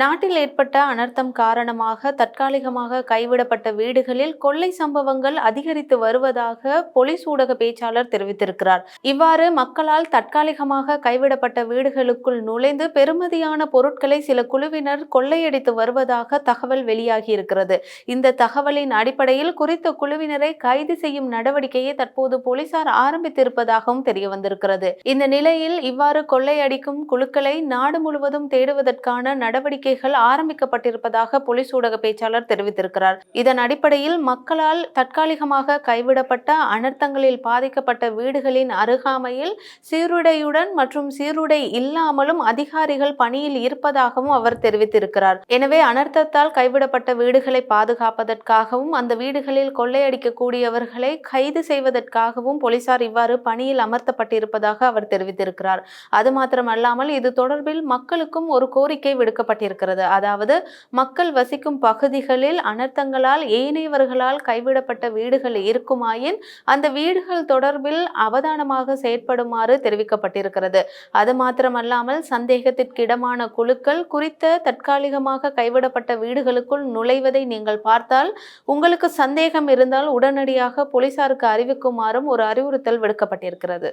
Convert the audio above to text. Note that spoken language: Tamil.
நாட்டில் ஏற்பட்ட அனர்த்தம் காரணமாக தற்காலிகமாக கைவிடப்பட்ட வீடுகளில் கொள்ளை சம்பவங்கள் அதிகரித்து வருவதாக போலீஸ் ஊடக பேச்சாளர் தெரிவித்திருக்கிறார். இவ்வாறு மக்களால் தற்காலிகமாக கைவிடப்பட்ட வீடுகளுக்குள் நுழைந்து பெறுமதியான பொருட்களை சில குழுவினர் கொள்ளையடித்து வருவதாக தகவல் வெளியாகி இருக்கிறது இந்த தகவலின் அடிப்படையில் குறித்த குழுவினரை கைது செய்யும் நடவடிக்கையை தற்போது போலீசார் ஆரம்பித்திருப்பதாகவும் தெரிய வந்திருக்கிறது இந்த நிலையில் இவ்வாறு கொள்ளையடிக்கும் குழுக்களை நாடு முழுவதும் தேடுவதற்கான நடவடிக்கை நடவடிக்கைகள் ஆரம்பிக்கப்பட்டிருப்பதாக போலீஸ் ஊடக பேச்சாளர் தெரிவித்திருக்கிறார். இதன் அடிப்படையில் மக்களால் தற்காலிகமாக கைவிடப்பட்ட அனர்த்தங்களில் பாதிக்கப்பட்ட வீடுகளின் அருகாமையில் சீருடையுடன் மற்றும் சீருடை இல்லாமலும் அதிகாரிகள் பணியில் இருப்பதாகவும் அவர் தெரிவித்திருக்கிறார். எனவே அனர்த்தத்தால் கைவிடப்பட்ட வீடுகளை பாதுகாப்பதற்காகவும் அந்த வீடுகளில் கொள்ளையடிக்கக்கூடியவர்களை கைது செய்வதற்காகவும் போலீசார் இவ்வாறு பணியில் அமர்த்தப்பட்டிருப்பதாக அவர் தெரிவித்திருக்கிறார். அது மாத்திரமல்லாமல் இது தொடர்பில் மக்களுக்கும் ஒரு கோரிக்கை விடுக்கப்பட்டிருக்கிறது. அதாவது மக்கள் வசிக்கும் பகுதிகளில் அனர்த்தங்களால் ஏனையவர்களால் கைவிடப்பட்ட வீடுகள் இருக்குமாயின் அந்த வீடுகள் தொடர்பில் அவதானமாக செயற்படுமாறு தெரிவிக்கப்பட்டிருக்கிறது. அது மாத்திரமல்லாமல் சந்தேகத்திற்கிடமான குழுக்கள் குறித்த தற்காலிகமாக கைவிடப்பட்ட வீடுகளுக்குள் நுழைவதை நீங்கள் பார்த்தால் உங்களுக்கு சந்தேகம் இருந்தால் உடனடியாக போலீசாருக்கு அறிவிக்குமாறும் ஒரு அறிவுறுத்தல் விடுக்கப்பட்டிருக்கிறது.